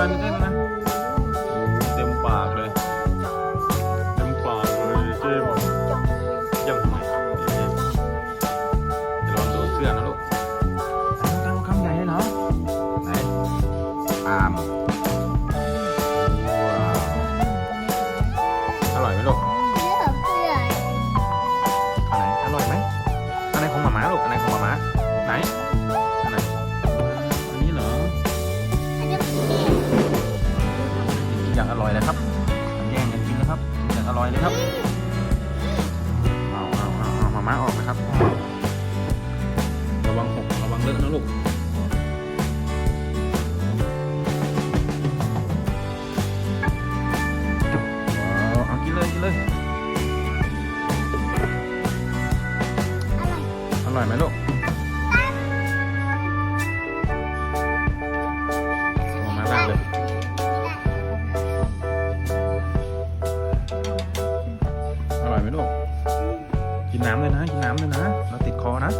มาเต้นนะ เต็มปากเลย เต็มปากเลยเจมส์ยังไมเดี๋ยวลองโดนเสื้อนะลูกตั้งคำใหญ่เลยเนาะไหนอามว้าวอร่อยไหมลูกอันไหนอร่อยไหมอันไหนของหมาหมาลูกอันไหนของหมาหมาไหน อย่างอร่อยเลยครับแย่งกันกินนะครับกินอย่างอร่อยเลยครับเอาเอาเอาเอาหมาม้าออกนะครับ ระวังหกระวังเลอะนะลูกว้าวเอากินเลยกินเลยอร่อยไหมลูก กินน้ำเลยนะ กินน้ำเลยนะ เราติดคอนะ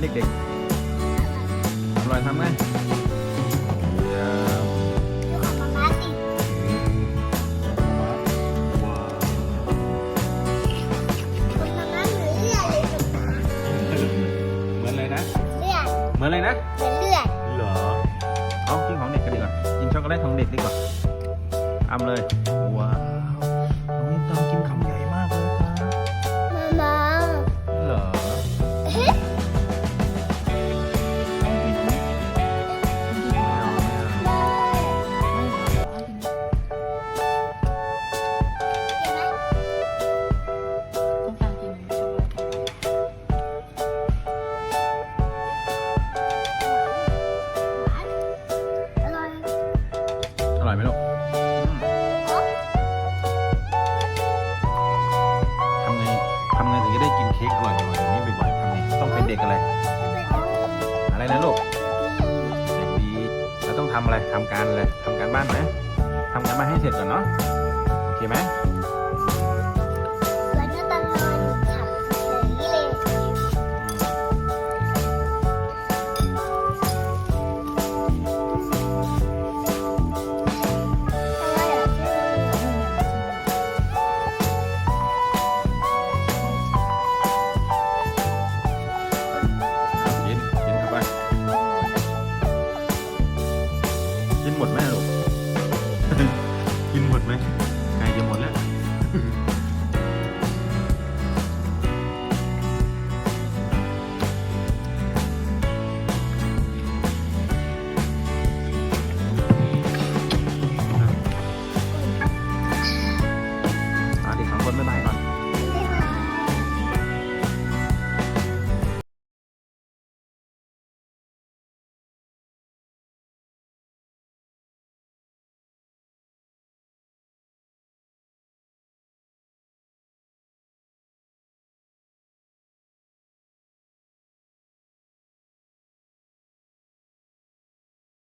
เด็กๆอร่อยทำไงเยี่ยมว้าวเหมือนเลยนะ เหมือนเลยนะ เหรอ เอากินของเด็กกันดีกว่า กินช็อกโกแลตของเด็กดีกว่าอ้ำเลย ว้าว ร่อยไหมลูกอืมทำไงทำไงถึงจะได้กินเค้กอร่อยๆอย่างนี้บ่อยๆทำไงต้องเป็นเด็กอะไร อะไรนะลูก เด็กดีเราต้องทำอะไรทำการอะไรทำการบ้านไหมทำการบ้านให้เสร็จก่อนเนาะ โอเคไหมโไหมไก่จะหมดแล้วอะสดีสองคนไม่ไบา